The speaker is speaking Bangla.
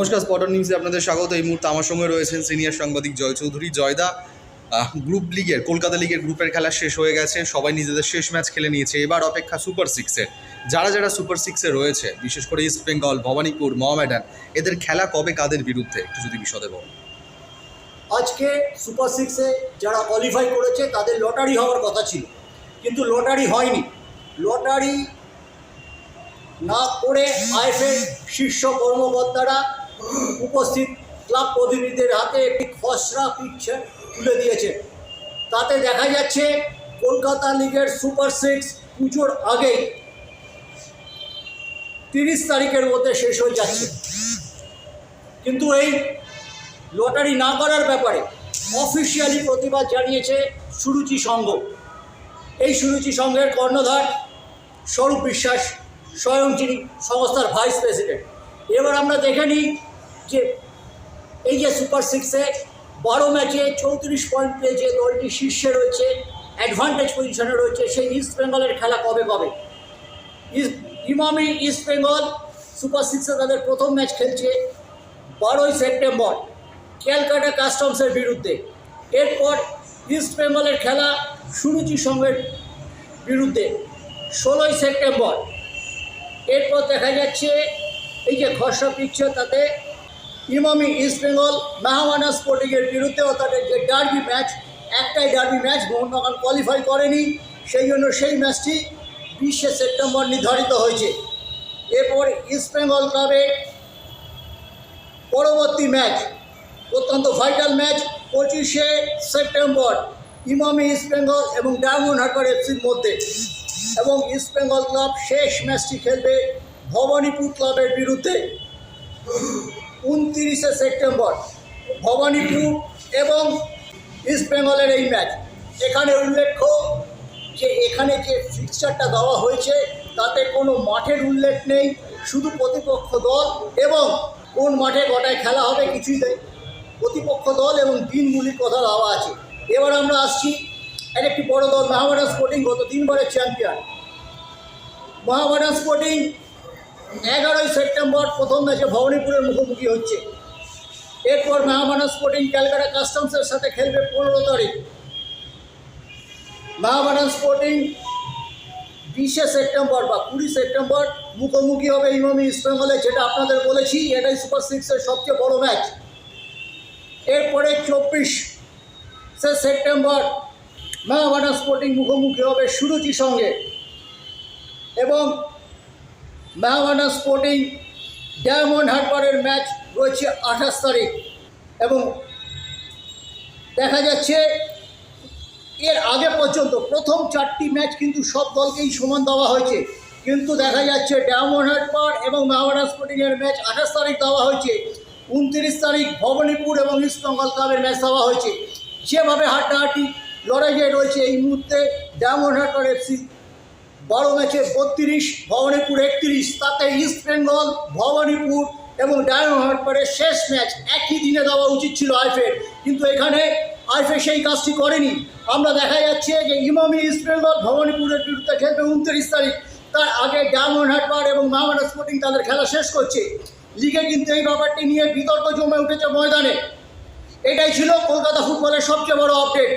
নমস্কার স্পটন নিউজে আপনাদের স্বাগত। এই মুহূর্তে আমার সঙ্গে রয়েছেন সিনিয়র সাংবাদিক জয় চৌধুরী জয়দা গ্রুপ লিগের কলকাতা লিগের গ্রুপের খেলা শেষ হয়ে গেছে। সবাই নিজেদের শেষ ম্যাচ খেলে নিয়েছে। এবার অপেক্ষা সুপার সিক্সের যারা যারা সুপার সিক্সে রয়েছে, বিশেষ করে ইস্ট বেঙ্গল ভবানীপুর মহামেডান এদের খেলা কবে, কাদের বিরুদ্ধে? একটু যদি বিশদে বল আজকে সুপার সিক্সে যারা কোয়ালিফাই করেছে, তাদের লটারি হওয়ার কথা ছিল। কিন্তু লটারি হয়নি। লটারি না করে আইএফের শীর্ষ কর্মকর্তারা উপস্থিত ক্লাব প্রতিনিধিদের হাতে একটি খসড়া পিকচার তুলে দিয়েছে। তাতে দেখা যাচ্ছে কলকাতা লিগের সুপার সিক্স পুজোর আগেই তিরিশ তারিখের মধ্যে শেষ হয়ে যাচ্ছে। কিন্তু এই লটারি না করার ব্যাপারে অফিসিয়ালি প্রতিবাদ জানিয়েছে সুরুচি সংঘ। এই সুরুচি সংঘের কর্ণধার স্বরূপ বিশ্বাস স্বয়ং যিনি সংস্থার ভাইস প্রেসিডেন্ট। এবার আমরা দেখে নিই যে এই যে সুপার সিক্সে বারো ম্যাচে চৌত্রিশ পয়েন্ট পেয়ে যে দলটি শীর্ষে রয়েছে অ্যাডভান্টেজ পজিশনে রয়েছে সেই ইস্ট বেঙ্গলের খেলা কবে কবে? ইমামি ইস্ট বেঙ্গল সুপার সিক্সে তাদের প্রথম ম্যাচ খেলছে বারোই সেপ্টেম্বর, ক্যালকাটা কাস্টমসের বিরুদ্ধে। এরপর ইস্ট বেঙ্গলের খেলা সুরুচি সংঘের বিরুদ্ধে, ষোলোই সেপ্টেম্বর। এরপর দেখা যাচ্ছে এই যে খসড়া পিকচার তাতে ইমামি ইস্ট বেঙ্গল মাহমানা স্পোর্টিংয়ের বিরুদ্ধেও তাদের যে ডার্বি ম্যাচ একটাই ডার্বি ম্যাচ মোহনবাগান কোয়ালিফাই করেনি, সেই জন্য সেই ম্যাচটি বিশে সেপ্টেম্বর নির্ধারিত হয়েছে। এরপর ইস্ট বেঙ্গল ক্লাবের পরবর্তী ম্যাচ অত্যন্ত ভাইটাল ম্যাচ পঁচিশে সেপ্টেম্বর, ইমামি ইস্ট বেঙ্গল এবং ডায়মন্ড হারবার এফসির মধ্যে। এবং ইস্ট বেঙ্গল ক্লাব শেষ ম্যাচটি খেলবে ভবানীপুর ক্লাবের বিরুদ্ধে উনতিরিশে সেপ্টেম্বর ভবানীপুর এবং ইস্ট বেঙ্গলের এই ম্যাচ। এখানে উল্লেখ্য যে এখানে যে ফিক্সচারটা দেওয়া হয়েছে, তাতে কোনো মাঠের উল্লেখ নেই, শুধু প্রতিপক্ষ দল এবং কোন মাঠে কটায় খেলা হবে কিছুই নেই। প্রতিপক্ষ দল এবং দিনগুলির কথা দেওয়া আছে। এবার আমরা আসছি আর একটি বড় দল মহামারান স্পোর্টিং গত তিনবারের চ্যাম্পিয়ন মহামারান স্পোর্টিং এগারোই সেপ্টেম্বর প্রথম ম্যাচে ভবানীপুরের মুখোমুখি হচ্ছে। এরপর মহামারান স্পোর্টিং ক্যালকাটা কাস্টমসের সাথে খেলবে পনেরো তারিখ। মহামারান স্পোর্টিং বিশে সেপ্টেম্বর বা কুড়ি সেপ্টেম্বর মুখোমুখি হবে ইমামি ইস্টবেঙ্গলে যেটা আপনাদের বলেছি, এটাই সুপার সিক্সের সবচেয়ে বড় ম্যাচ। এরপরে চব্বিশ সেপ্টেম্বর মহামানা স্পোর্টিং মুখোমুখি হবে সুরুচি সঙ্গে। এবং মহামানা স্পোর্টিং ডায়মন্ড হারবারের ম্যাচ রয়েছে আঠাশ তারিখ এবং দেখা যাচ্ছে এর আগে পর্যন্ত প্রথম চারটি ম্যাচ কিন্তু সব দলকেই সমান দেওয়া হয়েছে। কিন্তু দেখা যাচ্ছে ডায়মন্ড হারবার এবং মাওয়ানা স্পোর্টিংয়ের ম্যাচ আঠাশ তারিখ দেওয়া হয়েছে। উনত্রিশ তারিখ ভবানীপুর এবং ইস্ট বেঙ্গল ক্লাবের ম্যাচ দেওয়া হয়েছে। যেভাবে হাড্ডাহাড্ডি লড়াইয়ে রয়েছে এই মুহূর্তে ডায়মন্ড হারবার এফসি বারো ম্যাচে বত্রিশ, ভবানীপুর একত্রিশ, তাতে ইস্ট বেঙ্গল, ভবানীপুর এবং ডায়মন্ড হারবারের শেষ ম্যাচ একই দিনে দেওয়া উচিত ছিল আইফের কিন্তু এখানে আইফে সেই কাজটি করেনি। আমরা দেখা যাচ্ছে যে ইমামি ইস্ট বেঙ্গল ভবানীপুরের বিরুদ্ধে খেলবে উনত্রিশ তারিখ। তার আগে ডায়মন্ড হারবার এবং মাহমানা স্পোর্টিং তাদের খেলা শেষ করছে। লিগে কিন্তু এই ব্যাপারটি নিয়ে বিতর্ক জমে উঠেছে ময়দানে। এটাই ছিল কলকাতা ফুটবলের সবচেয়ে বড় আপডেট।